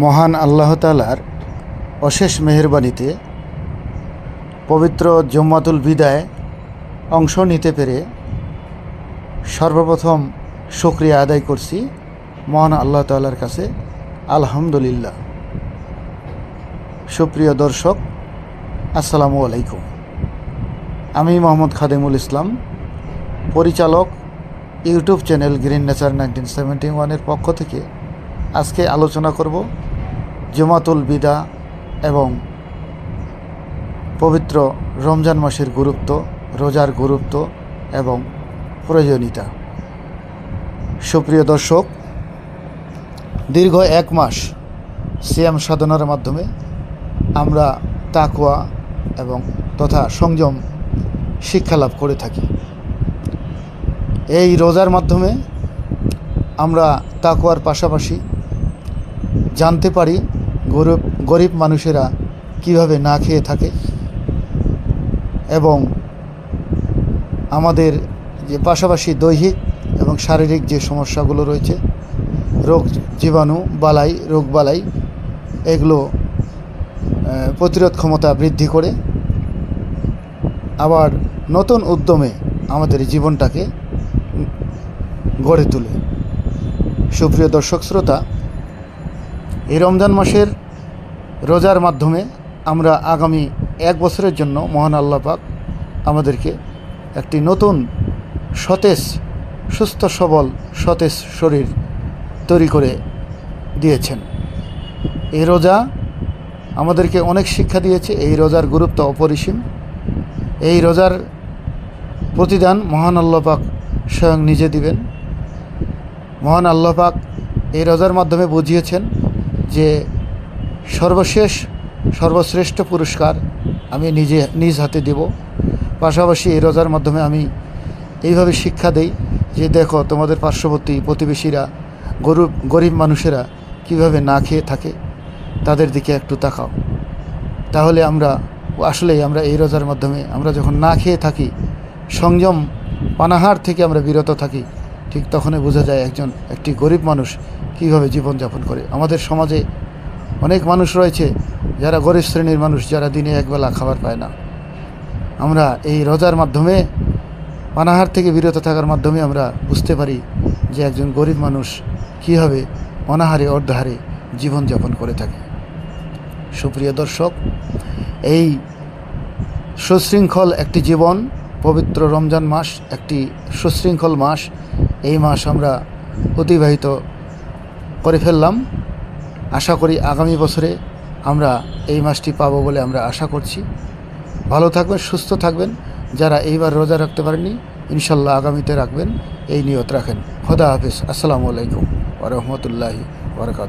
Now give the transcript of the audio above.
মহান আল্লাহ তালার অশেষ মেহেরবানিতে পবিত্র জম্মাতুল বিদায় অংশ নিতে পেরে সর্বপ্রথম শুক্রিয়া আদায় করছি মহান আল্লাহ তালার কাছে, আলহামদুলিল্লাহ। সুপ্রিয় দর্শক, আসসালামু আলাইকুম। আমি মোহাম্মদ খাদেমুল ইসলাম, পরিচালক, YouTube channel Green Nature nineteen seventy ওয়ানের পক্ষ থেকে আজকে আলোচনা করব জমাতুল বিদা এবং পবিত্র রমজান মাসের গুরুত্ব, রোজার গুরুত্ব এবং প্রয়োজনীয়তা। সুপ্রিয় দর্শক, দীর্ঘ এক মাস সিয়াম সাধনার মাধ্যমে আমরা তাকুয়া এবং তথা সংযম শিক্ষা লাভ করে থাকি। এই রোজার মাধ্যমে আমরা তাকুয়ার পাশাপাশি জানতে পারি গরিব গরিব মানুষেরা কীভাবে না খেয়ে থাকে এবং আমাদের যে পাশাপাশি দৈহিক এবং শারীরিক যে সমস্যাগুলো রয়েছে, রোগ জীবাণু বালাই, রোগ বালাই, এগুলো প্রতিরোধ ক্ষমতা বৃদ্ধি করে আবার নতুন উদ্যমে আমাদের জীবনটাকে গড়ে তোলে। সুপ্রিয় দর্শক, শ্রোতা এই রমজান মাসের রোজার মাধ্যমে আমরা আগামী এক বছরের জন্য মহান আল্লাহ পাক আমাদেরকে একটি নতুন সতেজ, সুস্থ, সবল, সতেজ শরীর তৈরি করে দিয়েছেন। এই রোজা আমাদেরকে অনেক শিক্ষা দিয়েছে, এই রোজার গুরুত্ব অপরিসীম। এই রোজার প্রতিদান মহান আল্লাহ পাক স্বয়ং নিজে দিবেন। মহান আল্লাহ পাক এই রোজার মাধ্যমে বুঝিয়েছেন যে সর্বশেষ, সর্বশ্রেষ্ঠ পুরস্কার আমি নিজে, নিজ হাতে দেব। পাশাপাশি এই রোজার মাধ্যমে আমি এইভাবে শিক্ষা দেই যে দেখো, তোমাদের পার্শ্ববর্তী প্রতিবেশীরা, গরু, গরিব মানুষেরা কীভাবে না খেয়ে থাকে, তাদের দিকে একটু তাকাও। তাহলে আমরা, আসলেই আমরা এই রোজার মাধ্যমে আমরা যখন না খেয়ে থাকি, সংযম, পানাহার থেকে আমরা বিরত থাকি। ঠিক তখনই বোঝা যায় একজন, একটি গরিব মানুষ কীভাবে জীবনযাপন করে। আমাদের সমাজে অনেক মানুষ রয়েছে যারা গরিব শ্রেণির মানুষ, যারা দিনে একবেলা খাবার পায় না। আমরা এই রোজার মাধ্যমে, পানাহার থেকে বিরত থাকার মাধ্যমে আমরা বুঝতে পারি যে একজন গরিব মানুষ কীভাবে অনাহারে, অর্ধাহারে জীবনযাপন করে থাকে। সুপ্রিয় দর্শক, এই সুশৃঙ্খল একটি জীবন, পবিত্র রমজান মাস একটি সুশৃঙ্খল মাস। এই মাস আমরা অতিবাহিত করে ফেললাম। আশা করি আগামী বছরে আমরা এই মাসটি পাবো বলে আমরা আশা করছি। ভালো থাকবেন, সুস্থ থাকবেন। যারা এইবার রোজা রাখতে পারেননি, ইনশাল্লাহ আগামীতে রাখবেন। এই নিয়ত রাখেন। খোদা হাফিজ। আসসালামু আলাইকুম ওরহমতুল্লাহি বরকাত